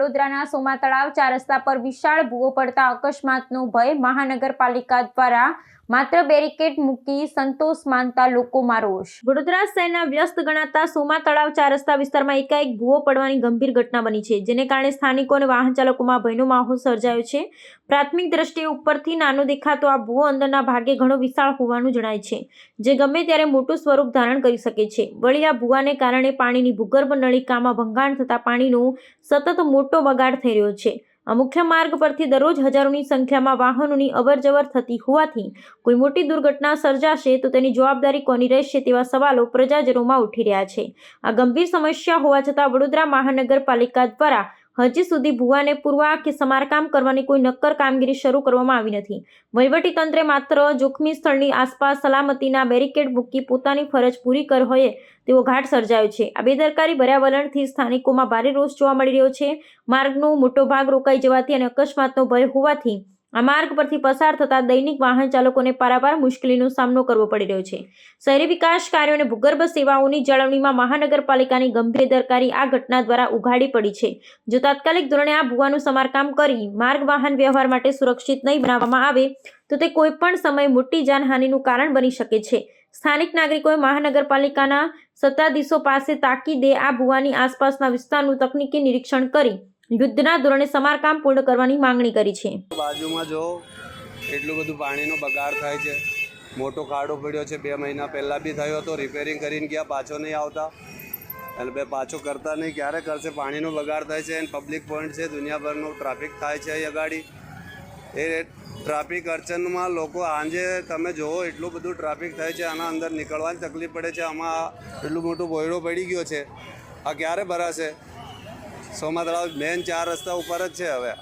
વડોદરાના સોમા તળાવ ચાર રસ્તા પર વિશાળ ભૂવો પડતા અકસ્માતનો ભય મહાનગરપાલિકા દ્વારા માત્ર બેરિકેડ મૂકી સંતોષ માનતા લોકોમાં રોષ. વડોદરા શહેરના વ્યસ્ત ગણાતા સોમા તળાવ ચાર રસ્તા વિસ્તારમાં એકાએક ભૂવો પડવાની ગંભીર ઘટના બની છે, જેને કારણે સ્થાનિકો અને વાહન ચાલકોમાં ભયનો માહોલ સર્જાયો છે. પ્રાથમિક દ્રષ્ટિએ ઉપરથી નાનો દેખાતો આ ભૂવો અંદરના ભાગે ઘણો વિશાળ હોવાનું જણાય છે, જે ગમે ત્યારે મોટું સ્વરૂપ ધારણ કરી શકે છે. વળી આ ભૂવાને કારણે પાણીની ભૂગર્ભ નળિકામાં ભંગાણ થતાં પાણીનું સતત મોટો બગાડ થઈ રહ્યો છે. આ મુખ્ય માર્ગ પરથી દરરોજ હજારોની સંખ્યામાં વાહનોની અવરજવર થતી હોવાથી કોઈ મોટી દુર્ઘટના સર્જાશે તો તેની જવાબદારી કોની રહેશે તેવા સવાલો પ્રજાજનોમાં ઉઠી રહ્યા છે. આ ગંભીર સમસ્યા હોવા છતાં વડોદરા મહાનગરપાલિકા દ્વારા હજી સુધી ભુવાને પૂરવા કે સમારકામ કરવાની કોઈ નક્કર કામગીરી શરૂ કરવામાં આવી નથી. વહીવટી તંત્રે માત્ર જોખમી સ્થળની આસપાસ સલામતીના બેરિકેડ મૂકી પોતાની ફરજ પૂરી કર હોય તેવો ઘાટ સર્જાયો છે. આ બેદરકારી ભર્યા વલણથી સ્થાનિકોમાં ભારે રોષ જોવા મળી રહ્યો છે. માર્ગનો મોટો ભાગ રોકાઈ જવાથી અને અકસ્માતનો ભય હોવાથી આ માર્ગ પરથી પસાર થતા દૈનિક વાહન ચાલકોને પારાવાર મુશ્કેલીનો સામનો કરવો પડી રહ્યો છે. શહેરી વિકાસ કાર્યો અને ભૂગર્ભ સેવાઓની જાળવણીમાં મહાનગરપાલિકાની ગંભીર દરકારી આ ઘટના દ્વારા ઉઘાડી પડી છે. જો તાત્કાલિક ધોરણે આ ભૂવાનું સમારકામ કરી માર્ગ વાહન વ્યવહાર માટે સુરક્ષિત નહીં બનાવવામાં આવે, તો તે કોઈપણ સમયે મોટી જાનહાનિનું કારણ બની શકે છે. સ્થાનિક નાગરિકોએ મહાનગરપાલિકાના સત્તાધીશો પાસે તાકીદે આ ભૂવાની આસપાસના વિસ્તારનું તકનીકી નિરીક્ષણ કરી યુદ્ધના ધોરણે સમારકામ પૂર્ણ કરવાની માંગણી કરી છે. બાજુમાં જો એટલું બધું પાણીનો બગાડ થાય છે, મોટો ખાડો પડ્યો છે, બે મહિના પહેલાં બી થયો હતો રિપેરિંગ કરીને ગયા, પાછો નહીં આવતા. એટલે બે પાછો કરતા નહીં, ક્યારે કરશે? પાણીનો બગાડ થાય છે એન્ડ પબ્લિક પોઈન્ટ છે, દુનિયાભરનો ટ્રાફિક થાય છે અહીં અગાડી એ ટ્રાફિક અડચણમાં લોકો આજે તમે જુઓ એટલું બધું ટ્રાફિક થાય છે, આના અંદર નીકળવાની તકલીફ પડે છે, આમાં એટલું મોટું બોયડો પડી ગયો છે. આ ક્યારે ભરાશે? સોમા તળાવ મેન ચાર રસ્તા ઉપર જ છે હવે.